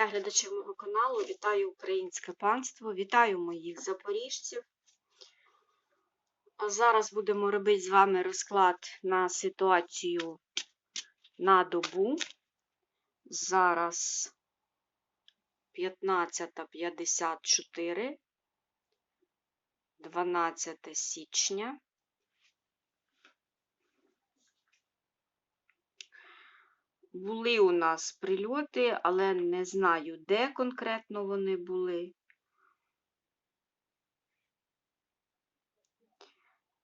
Вітаю глядачів мого каналу, вітаю українське панство, вітаю моїх запоріжців. Зараз будемо робити з вами розклад на ситуацію на добу. Зараз 15.54, 12 січня. Були у нас прильоти, але не знаю, де конкретно вони були.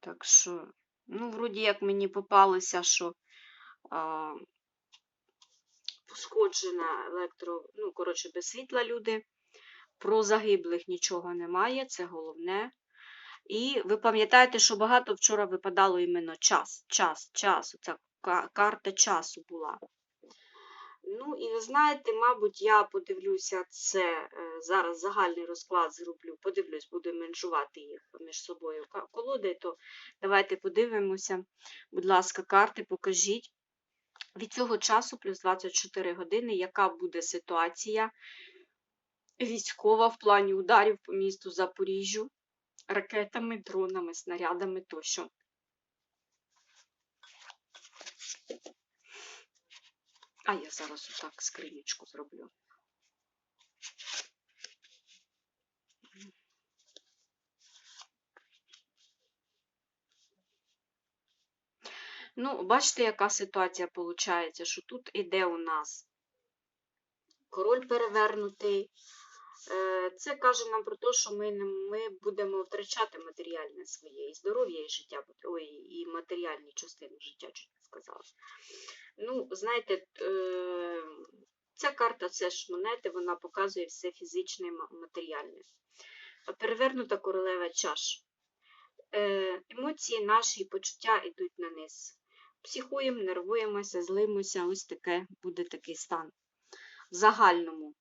Так що, ну, вроді як мені попалося, що а, пошкоджена електро, ну, коротше, без світла люди. Про загиблих нічого немає, це головне. І ви пам'ятаєте, що багато вчора випадало іменно час, час, час. Оця карта часу була. Ну, і ви знаєте, мабуть, я подивлюся це, е, зараз загальний розклад зроблю, подивлюсь, буду меншувати їх між собою колоди, то давайте подивимося. Будь ласка, карти покажіть. Від цього часу плюс 24 години, яка буде ситуація військова в плані ударів по місту Запоріжжю, ракетами, дронами, снарядами тощо. А я зараз отак скринічку зроблю. Ну, бачите, яка ситуація виходить, що тут іде у нас король перевернутий. Е, Це каже нам про те, що ми, ми будемо втрачати матеріальне своє і здоров'я, і життя, ой, і матеріальні частини життя, чуть не сказала. Ну, знаєте, е, ця карта це ж монети, вона показує все фізичне і матеріальне. Перевернута королева чаш. Е, Емоції наші і почуття йдуть на низ. Психуємо, нервуємося, злимося, ось таке буде такий стан в загальному.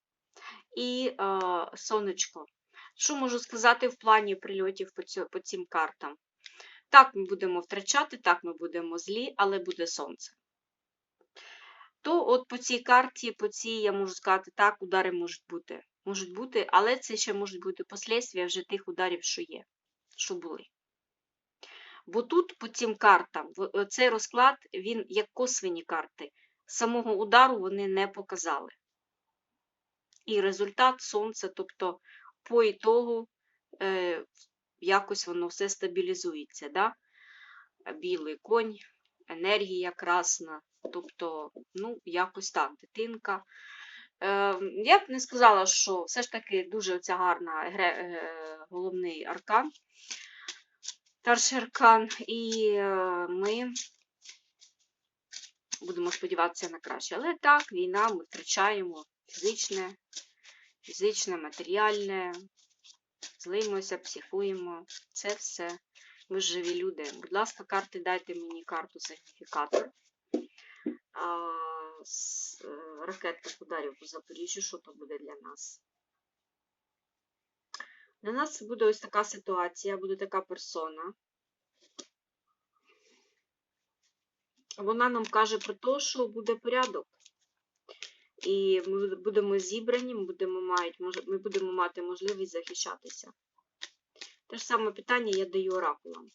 І е, сонечко. Що можу сказати в плані прильотів по, цьо, по цим картам? Так, ми будемо втрачати, так ми будемо злі, але буде сонце. То от по цій карті, по цій, я можу сказати, так, удари можуть бути. Можуть бути, але це ще можуть бути послідствия вже тих ударів, що є, що були. Бо тут по цим картам, е, цей розклад, він як косвені карти. Самого удару вони не показали. І результат сонце, тобто по ітогу е, якось воно все стабілізується. Да? Білий конь, енергія красна, тобто, ну, якось так, дитинка. Е, я б не сказала, що все ж таки дуже ця гарна е, головний аркан, старший аркан, і е, ми будемо сподіватися на краще. Але так, війна, ми втрачаємо фізичне, фізичне, матеріальне, злимося, психуємо. Це все. Ми живі люди. Будь ласка, карти, дайте мені карту сигніфікатор. Е, ракетних ударів по Запоріжжю, що то буде для нас? Для нас буде ось така ситуація, буде така персона. Вона нам каже про те, що буде порядок. І ми будемо зібрані, ми будемо мати можливість захищатися. Те ж саме питання я даю оракулам.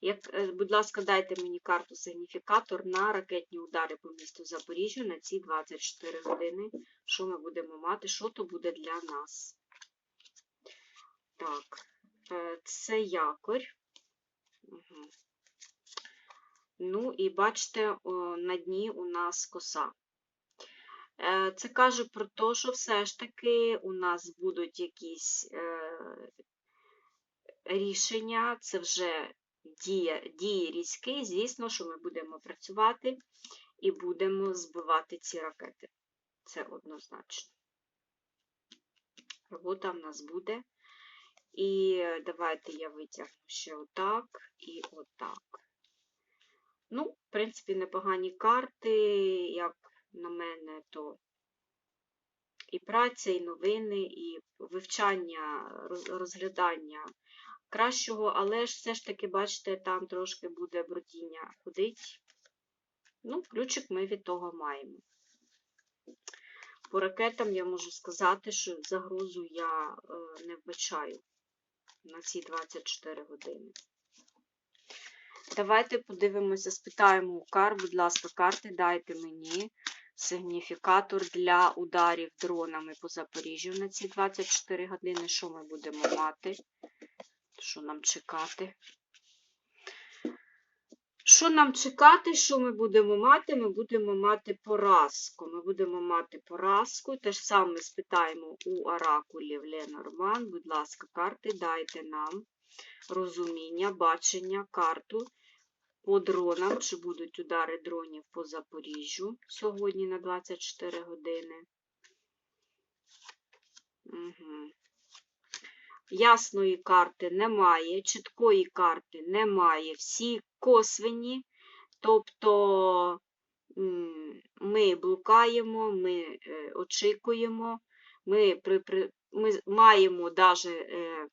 Як, е, будь ласка, дайте мені карту сигніфікатор на ракетні удари по місту Запоріжжя на ці 24 години. Що ми будемо мати? Що то буде для нас? Так, е, це якорь. Угу. Ну, і бачите, на дні у нас коса. Е, Це каже про те, що все ж таки у нас будуть якісь рішення, це вже дія, дії різкі. Звісно, що ми будемо працювати і будемо збивати ці ракети. Це однозначно. Робота в нас буде. І давайте я витягну ще отак і отак. Ну, в принципі, непогані карти, як на мене, то і праця, і новини, і вивчання, розглядання кращого, але ж все ж таки, бачите, там трошки буде бродіння ходить. Ну, ключик ми від того маємо. По ракетам я можу сказати, що загрозу я е, не вбачаю на ці 24 години. Давайте подивимося, спитаємо у кар, будь ласка, карти дайте мені сигніфікатор для ударів дронами по Запоріжжю на ці 24 години. Що ми будемо мати? Що нам чекати? Що нам чекати, що ми будемо мати? Ми будемо мати поразку. Ми будемо мати поразку. Те ж саме спитаємо у оракулів Ленорман. Будь ласка, карти, дайте нам розуміння, бачення, карту по дронам, чи будуть удари дронів по Запоріжжю сьогодні на 24 години. Угу. Ясної карти немає, чіткої карти немає. Всі косвені, тобто ми блукаємо, ми е, очікуємо, ми, при, ми маємо навіть е,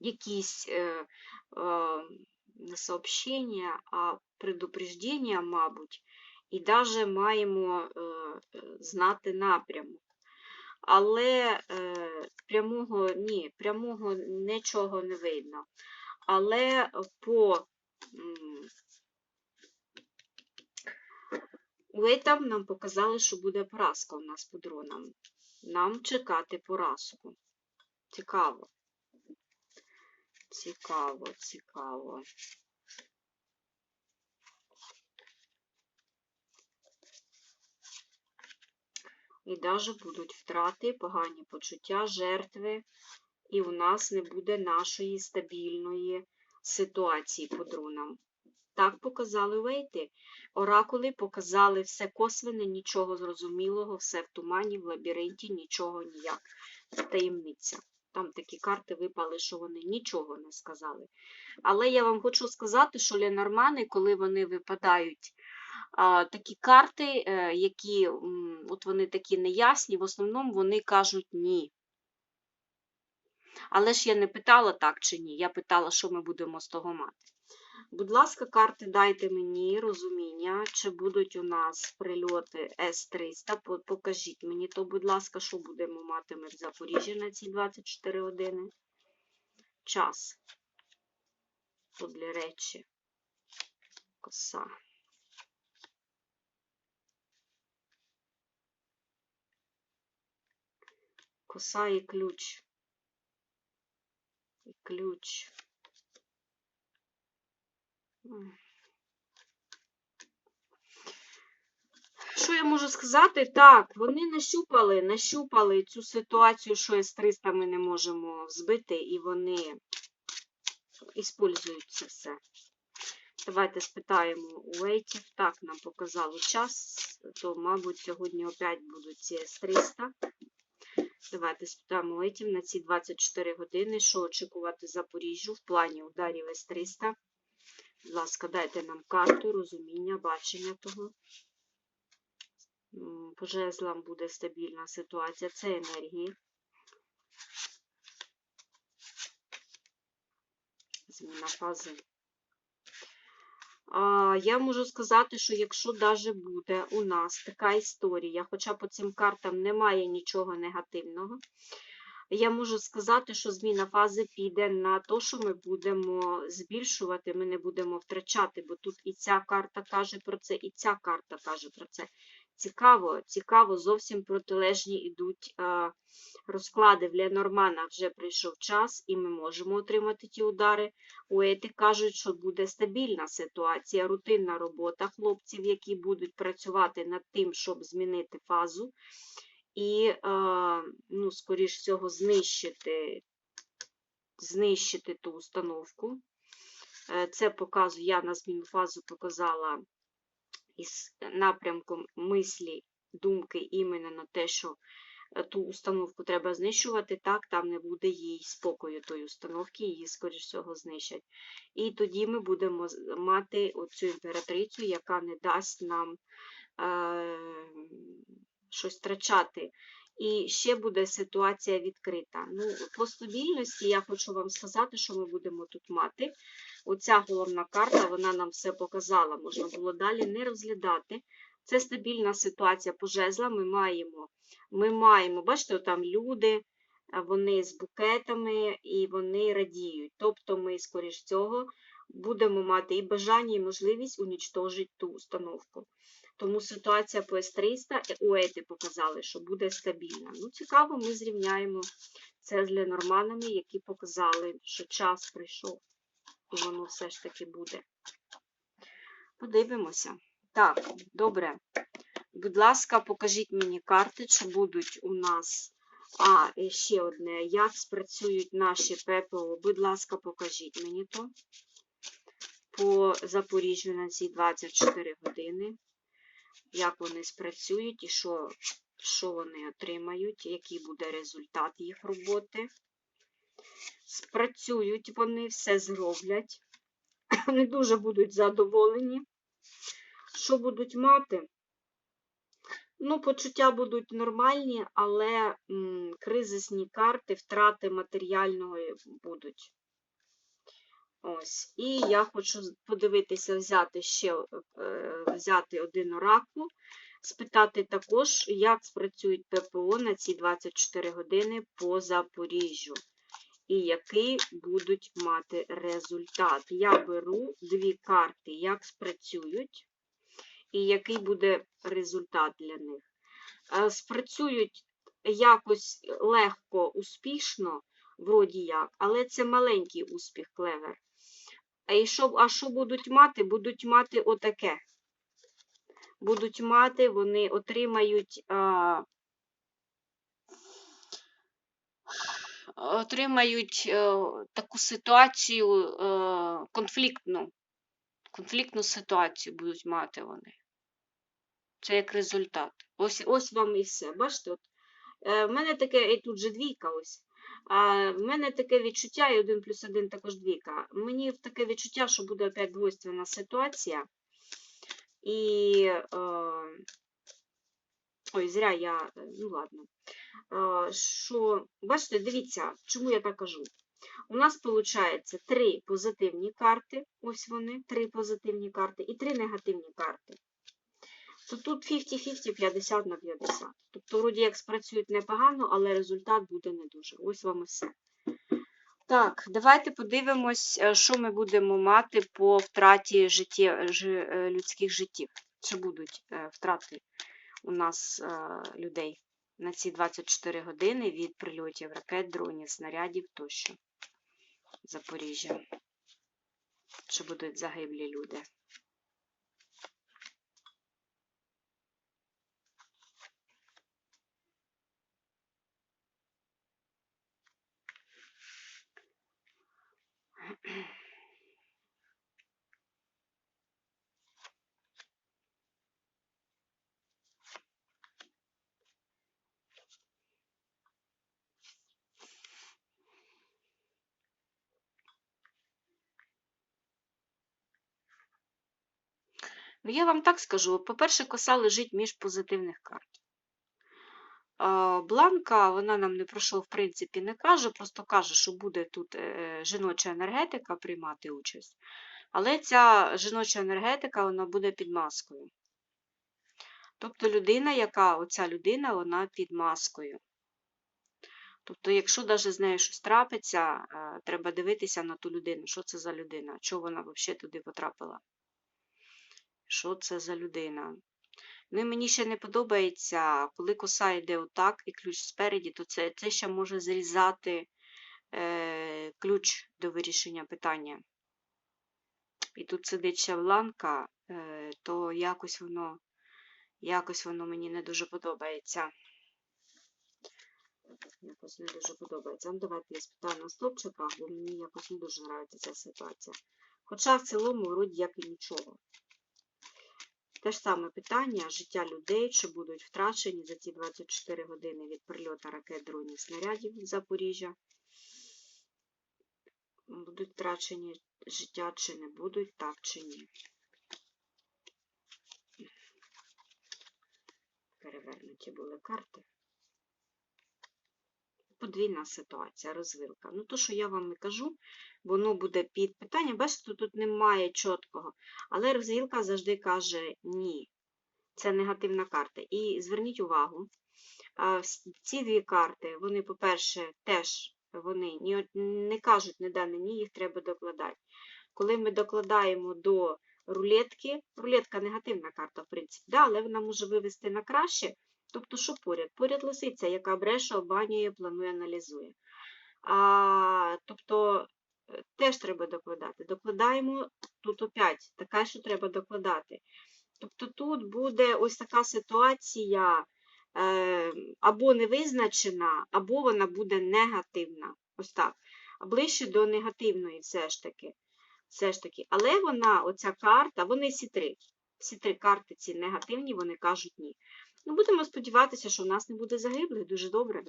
якісь е, не сообщення, а предупреждення, мабуть, і навіть маємо знати напрямок. Але е, прямого, ні, прямого нічого не видно. Але по Уейтам нам показали, що буде поразка у нас по дронам. Нам чекати поразку. Цікаво. Цікаво, цікаво. І навіть будуть втрати, погані почуття, жертви, і у нас не буде нашої стабільної ситуації по дронам. Так показали вейти. Оракули показали все косвене, нічого зрозумілого, все в тумані, в лабіринті, нічого ніяк. Таємниця. Там такі карти випали, що вони нічого не сказали. Але я вам хочу сказати, що Ленормани, коли вони випадають такі карти, е, які от вони такі неясні, в основному вони кажуть ні. Але ж я не питала так чи ні. Я питала, що ми будемо з того мати. Будь ласка, карти, дайте мені розуміння, чи будуть у нас прильоти С-300. Покажіть мені то, будь ласка, що будемо мати ми в Запоріжжі на ці 24 години. Час. Подлі речі. Коса. Коса і ключ. І ключ. Що я можу сказати? Так, вони нащупали, нащупали цю ситуацію, що С-300 ми не можемо збити, і вони іспользують це все. Давайте спитаємо у Вейтів. Так, нам показало час, то, мабуть, сьогодні опять будуть ці С-300. Давайте спитаємо у Вейтів на ці 24 години, що очікувати Запоріжжю в плані ударів С-300. Будь ласка, дайте нам карту, розуміння, бачення того. По жезлам буде стабільна ситуація. Це енергії. Зміна фази. Я можу сказати, що якщо даже буде у нас така історія, хоча по цим картам немає нічого негативного, я можу сказати, що зміна фази піде на те, що ми будемо збільшувати, ми не будемо втрачати, бо тут і ця карта каже про це, і ця карта каже про це. Цікаво, цікаво, зовсім протилежні йдуть е, розклади. В Ленормана вже прийшов час, і ми можемо отримати ті удари. Уети кажуть, що буде стабільна ситуація, рутинна робота хлопців, які будуть працювати над тим, щоб змінити фазу. І, е, ну, скоріш всього, знищити, знищити ту установку. Е, Це показую, я на зміну фазу показала із напрямком мислі, думки іменно на те, що е, ту установку треба знищувати, так, там не буде їй спокою тої установки, її, скоріш всього, знищать. І тоді ми будемо мати оцю імператрицю, яка не дасть нам е, щось втрачати. І ще буде ситуація відкрита. Ну, по стабільності я хочу вам сказати, що ми будемо тут мати. Оця головна карта, вона нам все показала. Можна було далі не розглядати. Це стабільна ситуація по жезлам. Ми маємо, ми маємо, бачите, там люди, вони з букетами і вони радіють. Тобто ми, скоріш цього, будемо мати і бажання, і можливість унічтожити ту установку. Тому ситуація по С-300 у Ети показали, що буде стабільна. Ну, цікаво, ми зрівняємо це з Ленорманами, які показали, що час прийшов, воно все ж таки буде. Подивимося. Так, добре. Будь ласка, покажіть мені карти, чи будуть у нас. А, і ще одне. Як спрацюють наші ППО? Будь ласка, покажіть мені то. По Запоріжжю на ці 24 години. Як вони спрацюють і що, що вони отримають, який буде результат їх роботи. Спрацюють вони, все зроблять. Вони дуже будуть задоволені. Що будуть мати? Ну, почуття будуть нормальні, але м, кризисні карти, втрати матеріального будуть. Ось. І я хочу подивитися, взяти ще е, взяти один оракул, спитати також, як спрацюють ППО на ці 24 години по Запоріжжю. І який будуть мати результат. Я беру дві карти, як спрацюють, і який буде результат для них. Е, Спрацюють якось легко, успішно, вроді як, але це маленький успіх, клевер. А, що, а що будуть мати? Будуть мати отаке. Будуть мати, вони отримають. А, отримають е, таку ситуацію е, конфліктну. Конфліктну ситуацію будуть мати вони. Це як результат. Ось, ось вам і все. Бачите, от, е, в мене таке, і тут же двійка ось. А в мене таке відчуття, і один плюс один також двійка. Мені таке відчуття, що буде опять двойственна ситуація. І. Е, ой, зря я. е, Ну ладно. Що, бачите, дивіться, чому я так кажу. У нас виходить три позитивні карти, ось вони, три позитивні карти, і три негативні карти. То тут 50-50, 50 на 50. Тобто, вроді як спрацюють непогано, але результат буде не дуже. Ось вам і все. Так, давайте подивимось, е, що ми будемо мати по втраті життє, е, людських життів. Чи будуть е, втрати у нас е, людей на ці 24 години від прильотів ракет, дронів, снарядів тощо. Запоріжжя. Чи будуть загиблі люди? Ну, я вам так скажу. По-перше, коса лежить між позитивних карт. Бланка, вона нам не про що, в принципі, не каже, просто каже, що буде тут е, жіноча енергетика приймати участь. Але ця жіноча енергетика, вона буде під маскою. Тобто людина, яка, оця людина, вона під маскою. Тобто, якщо навіть з нею щось трапиться, е, треба дивитися на ту людину, що це за людина, чого вона взагалі туди потрапила. Що це за людина? Ну і мені ще не подобається, коли коса йде отак і ключ спереді, то це, це ще може зрізати е, ключ до вирішення питання. І тут сидить ще бланка, е, то якось воно, якось воно мені не дуже подобається. Якось не дуже подобається. Ну, давайте я спитаю на стопчиках, бо мені якось не дуже подобається ця ситуація. Хоча в цілому, вроді як і нічого. Те ж саме питання життя людей, чи будуть втрачені за ці 24 години від прильоту ракет, дронів, снарядів від Запоріжжя. Будуть втрачені життя чи не будуть, так чи ні. Перевернуті були карти. Подвійна ситуація, розвилка. Ну, то, що я вам і кажу, воно буде під питання. Бачите, тут немає чіткого. Але розвілка завжди каже ні. Це негативна карта. І зверніть увагу, ці дві карти, вони, по-перше, теж вони не кажуть не дане, ні, їх треба докладати. Коли ми докладаємо до рулетки, рулетка негативна карта, в принципі, да, але вона може вивести на краще. Тобто, що поряд? Поряд лисиця, яка бреше, обманює, планує, аналізує. А, тобто, е, теж треба докладати. Докладаємо тут опять, така, що треба докладати. Тобто тут буде ось така ситуація е, або невизначена, або вона буде негативна. Ось так. Ближче до негативної все ж таки. Все ж таки. Але вона, оця карта, вони всі три. Всі три карти ці негативні, вони кажуть ні. Ну, будемо сподіватися, що в нас не буде загиблих. Дуже добре.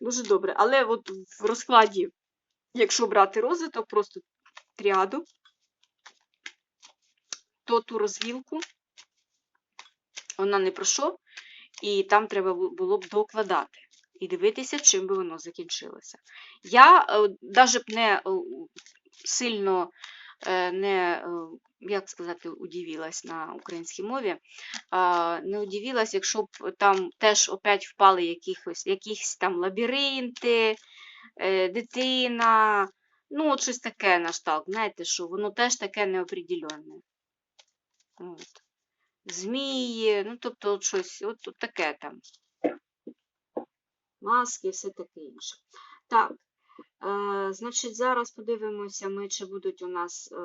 Дуже добре. Але от в розкладі, якщо брати розвиток, просто тріаду, то ту розвілку вона не про і там треба було б докладати і дивитися, чим би воно закінчилося. Я навіть не е, сильно е, не, е, як сказати, удивилась на українській мові, не удивилась, якщо б там теж опять впали якихось, якісь там лабіринти, е, дитина, ну, от щось таке на шталт, знаєте, що воно теж таке неопределенне. От. Змії, ну, тобто от щось, от, от таке там. Маски, все таке інше. Так, е, значить, зараз подивимося, ми, чи будуть у нас, е,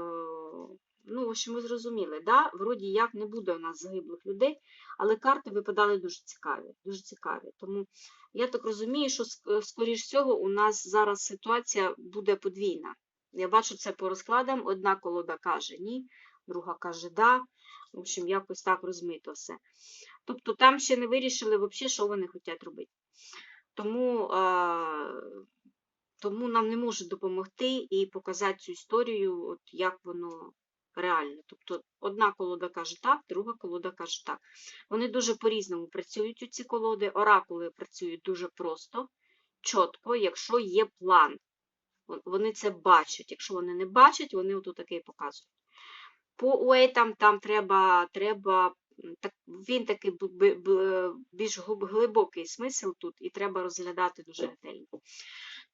ну, в общем, ви зрозуміли, да? вроді як не буде у нас загиблих людей, але карти випадали дуже цікаві, дуже цікаві. Тому я так розумію, що, скоріш всього, у нас зараз ситуація буде подвійна. Я бачу це по розкладам. Одна колода каже ні, друга каже да. В общем, якось так розмито все. Тобто там ще не вирішили взагалі, що вони хочуть робити. Тому, е, тому нам не можуть допомогти і показати цю історію, от як воно реально. Тобто одна колода каже так, друга колода каже так. Вони дуже по-різному працюють у ці колоди. Оракули працюють дуже просто, чітко, якщо є план. Вони це бачать. Якщо вони не бачать, вони отут такий показують. По уейтам там треба, треба так, він такий більш глибокий смисл тут, і треба розглядати дуже ретельно.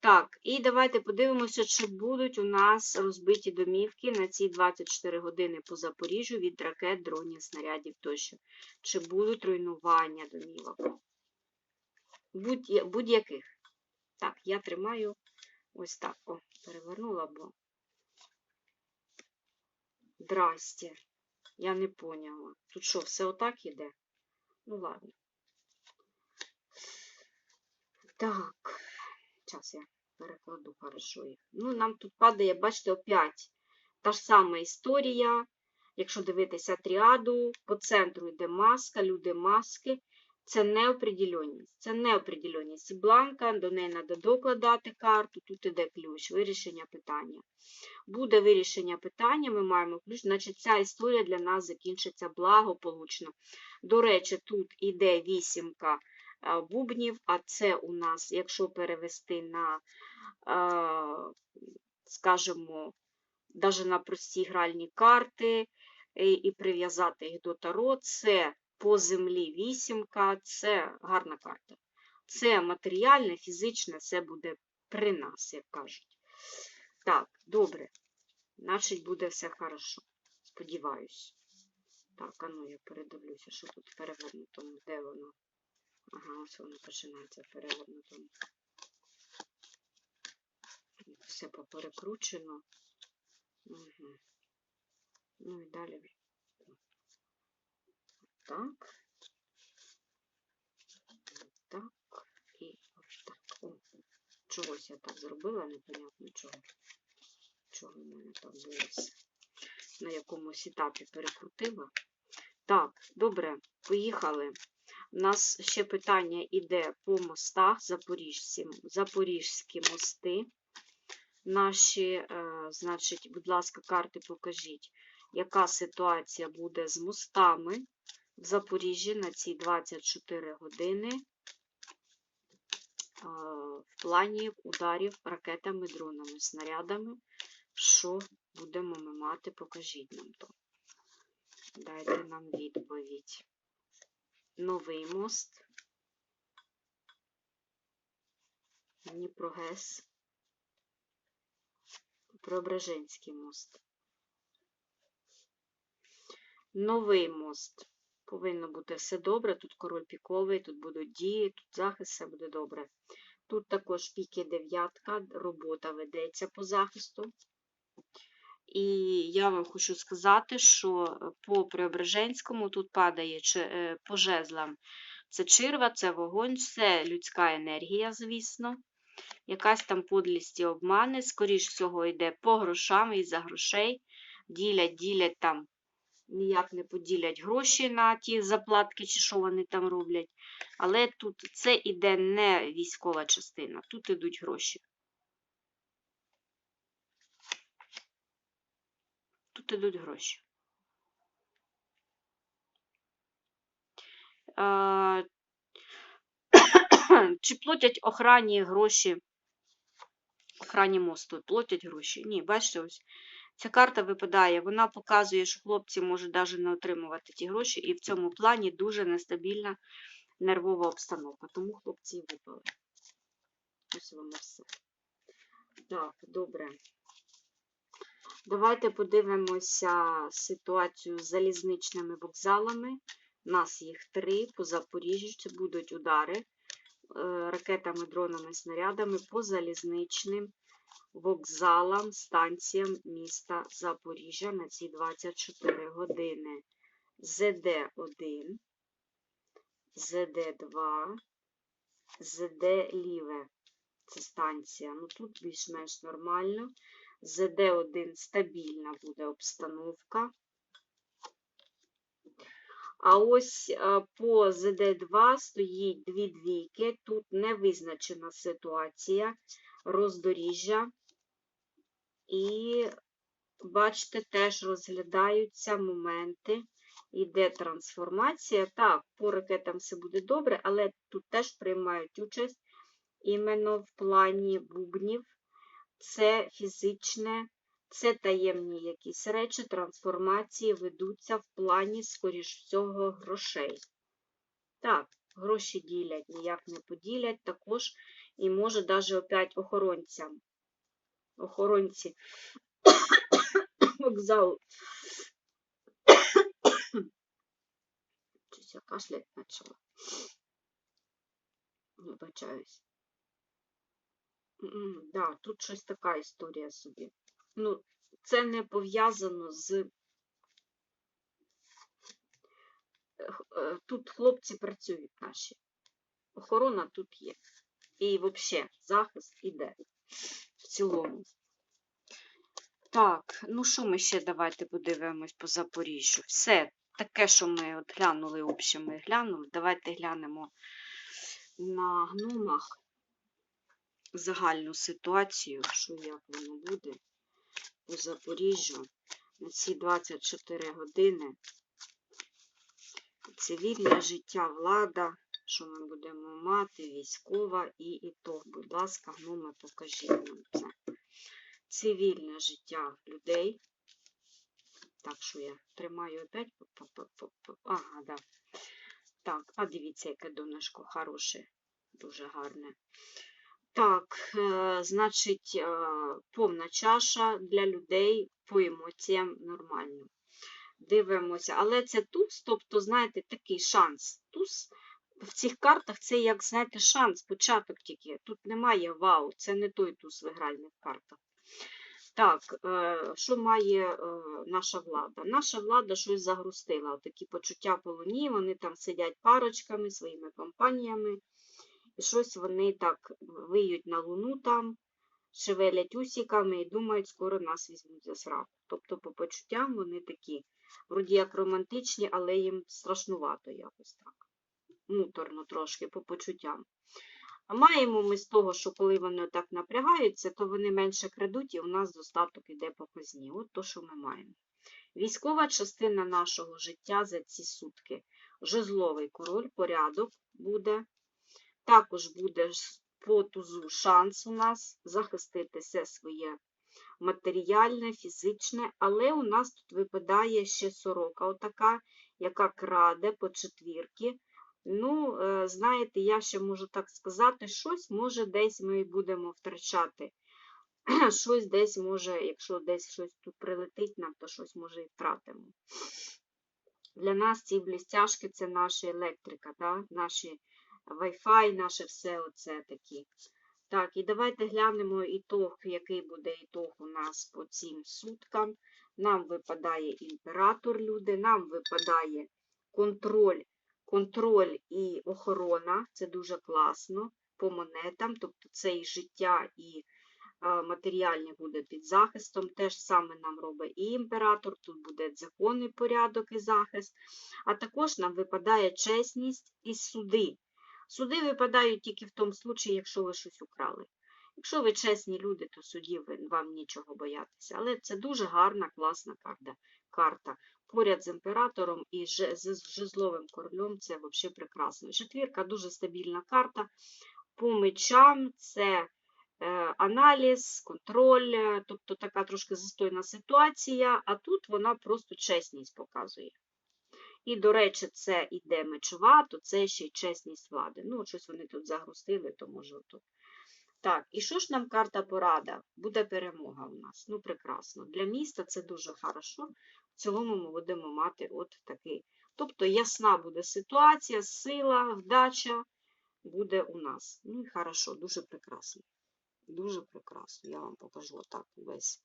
Так, і давайте подивимося, чи будуть у нас розбиті домівки на ці 24 години по Запоріжжю від ракет, дронів, снарядів тощо. Чи будуть руйнування домівок? Будь- Будь-яких. Так, я тримаю ось так. О, перевернула, бо. Здрасте. Я не поняла. Тут що, все отак іде? Ну ладно. Так. Зараз я перекладу хорошо їх. Ну, нам тут падає, бачите, опять та ж сама історія. Якщо дивитися тріаду, по центру йде маска, люди маски. Це неопределенність. Це неопределенність. І бланка, до неї треба докладати карту, тут іде ключ, вирішення питання. Буде вирішення питання, ми маємо ключ, значить ця історія для нас закінчиться благополучно. До речі, тут іде вісімка бубнів, а це у нас, якщо перевести на, скажімо, навіть на прості гральні карти і, прив'язати їх до таро, це по землі вісімка, це гарна карта. Це матеріальне, фізичне, це буде при нас, як кажуть. Так, добре. Значить, буде все хорошо. Сподіваюсь. Так, а ну я передивлюся, що тут в перевернутому. Де воно? Ага, ось воно починається в перевернутому. Все поперекручено. Угу. Ну і далі. Так. Так. І ось так. О, чогось я так зробила, непонятно чого. Чого в мене так було. На якомусь етапі перекрутила. Так, добре, поїхали. У нас ще питання йде по мостах, запоріжці, запорізькі мости. Наші, е, значить, будь ласка, карти покажіть, яка ситуація буде з мостами в Запоріжжі на ці 24 години е, в плані ударів ракетами, дронами, снарядами. Що будемо ми мати? Покажіть нам то. Дайте нам відповідь. Новий мост. Дніпрогес. Преображенський мост. Новий мост. Повинно бути все добре. Тут король піковий, тут будуть дії, тут захист, все буде добре. Тут також піки дев'ятка, робота ведеться по захисту. І я вам хочу сказати, що по Преображенському тут падає е, по жезлам. Це чирва, це вогонь, це людська енергія, звісно. Якась там подлість і обмани. Скоріш всього, йде по грошам і за грошей. Ділять, ділять там, ніяк не поділять гроші на ті заплатки, чи що вони там роблять. Але тут це іде не військова частина, тут ідуть гроші. Тут ідуть гроші. Чи платять охрані гроші? Охрані мосту платять гроші? Ні, бачите, ось ця карта випадає. Вона показує, що хлопці можуть навіть не отримувати ті гроші, і в цьому плані дуже нестабільна нервова обстановка. Тому хлопці випали. Ось воно все. Так, добре. Давайте подивимося ситуацію з залізничними вокзалами. У нас їх три по Запоріжжю. Це будуть удари е, ракетами, дронами, снарядами по залізничним вокзалам, станціям міста Запоріжжя на ці 24 години. ЗД-1, ЗД-2, ЗД Ліве. Це станція. Ну тут більш-менш нормально. ЗД1 стабільна буде обстановка. А ось е, по ЗД2 стоїть дві двійки. Тут невизначена ситуація, роздоріжжя. І, бачите, теж розглядаються моменти. Іде трансформація. Так, по ракетам все буде добре, але тут теж приймають участь іменно в плані бубнів. Це фізичне, це таємні якісь речі, трансформації ведуться в плані, скоріш всього, грошей. Так, гроші ділять, ніяк не поділять також, і може навіть опять охоронцям. Охоронці вокзалу. Щось я кашлять почала. Вибачаюсь. Да, тут щось така історія собі. Ну, це не пов'язано з. Е, е, Тут хлопці працюють наші. Охорона тут є. І взагалі захист іде в цілому. Так, ну що ми ще давайте подивимось по Запоріжжю. Все таке, що ми от глянули, обще ми глянули. Давайте глянемо на гномах загальну ситуацію, що як воно буде по Запоріжжю на ці 24 години. Цивільне життя, влада, що ми будемо мати, військова і ітог. Будь ласка, гноми, покажіть нам це. Цивільне життя людей. Так, що я тримаю опять. Ага, да. Так, а дивіться, яке донышко хороше, дуже гарне. Так, е, значить, е, повна чаша для людей по емоціям нормально. Дивимося, але це туз, тобто, знаєте, такий шанс. Туз в цих картах це, як, знаєте, шанс, початок тільки. Тут немає вау, це не той туз в гральних картах. Так, е, що має наша влада? Наша влада щось загрустила. Такі почуття полоні, вони там сидять парочками, своїми компаніями. Щось вони так виють на луну там, шевелять усіками і думають, скоро нас візьмуть за сраку. Тобто, по почуттям вони такі, вроді як романтичні, але їм страшнувато якось так. Муторно трошки по почуттям. А маємо ми з того, що коли вони так напрягаються, то вони менше крадуть, і у нас достаток іде по казні. От то, що ми маємо. Військова частина нашого життя за ці сутки. Жезловий король, порядок буде. Також буде по тузу шанс у нас захистити все своє матеріальне, фізичне, але у нас тут випадає ще сорока, отака, яка краде по четвірки. Ну, е, знаєте, я ще можу так сказати, щось може десь ми будемо втрачати. Щось десь може, якщо десь щось тут прилетить нам, то щось може і втратимо. Для нас ці блістяшки це наша електрика, да? наші Wi-Fi, наше все оце такі. Так, і давайте глянемо ітог, який буде ітог у нас по цим суткам. Нам випадає імператор, люди, нам випадає контроль, контроль і охорона. Це дуже класно по монетам, тобто це і життя, і а, матеріальне буде під захистом. Те ж саме нам робить і імператор, тут буде законний порядок і захист. А також нам випадає чесність і суди. Суди випадають тільки в тому случаї, якщо ви щось украли. Якщо ви чесні люди, то судів вам нічого боятися. Але це дуже гарна, класна карта. карта. Поряд з імператором і з жезловим королем це взагалі прекрасно. Четвірка дуже стабільна карта. По мечам це е, аналіз, контроль, е, тобто така трошки застойна ситуація, а тут вона просто чесність показує. І, до речі, це іде мечова, то це ще й чесність влади. Ну, щось вони тут загрустили, то може тут. Так, і що ж нам карта порада? Буде перемога у нас. Ну, прекрасно. Для міста це дуже хорошо. В цілому ми будемо мати от такий. Тобто ясна буде ситуація, сила, вдача буде у нас. Ну і хорошо, дуже прекрасно. Дуже прекрасно. Я вам покажу отак весь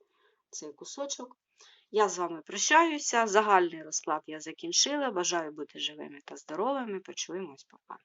цей кусочок. Я з вами прощаюся. Загальний розклад я закінчила. Бажаю бути живими та здоровими. Почуємось, пока.